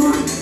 어.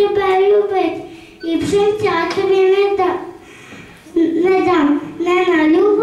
tebe ljubit i před tebe ne, da, ne nedám, ne.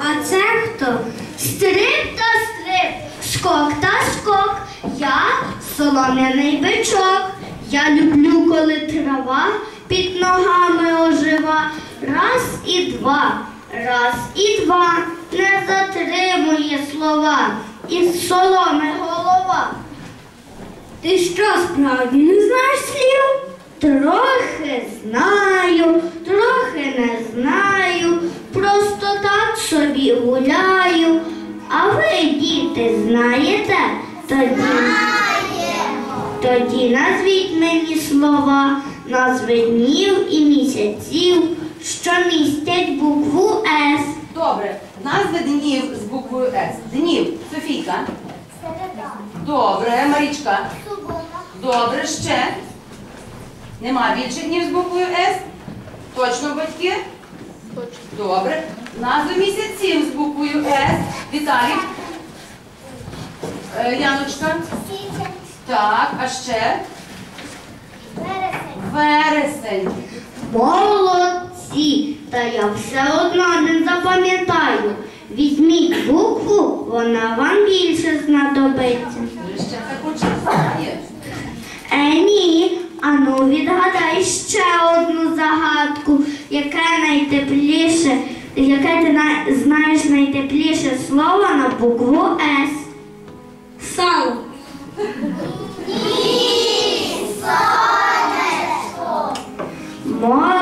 А це хто? Стрип та стрип, скок та скок. Я солом'яний бичок. Я люблю, коли трава під ногами ожива. Раз і два, раз і два. Не затримує слова. Із соломи голова. Ти що справді не знаєш слів? Трохи знаю, трохи не знаю, собі гуляю. А ви, діти, знаєте? Тоді, тоді назвіть мені слова, назви днів і місяців, що містять букву С. Добре. Назви днів з буквою С. Днів. Софійка. Добре. Марічка. Добре, ще. Нема більше днів з буквою С? Точно батьки? Добре. Назви місяців з буквою С. Віталій. Е, Яночка. Так, а ще? Вересень. Молодці! Та я все одно не запам'ятаю. Візьміть букву, вона вам більше знадобиться. Ви ще таку знає. Е, ні. Ану, відгадай ще одну загадку, яке найтепліше, Яке ти знаєш найтепліше слово на букву С? Сало. Ні, сонечко. Мо...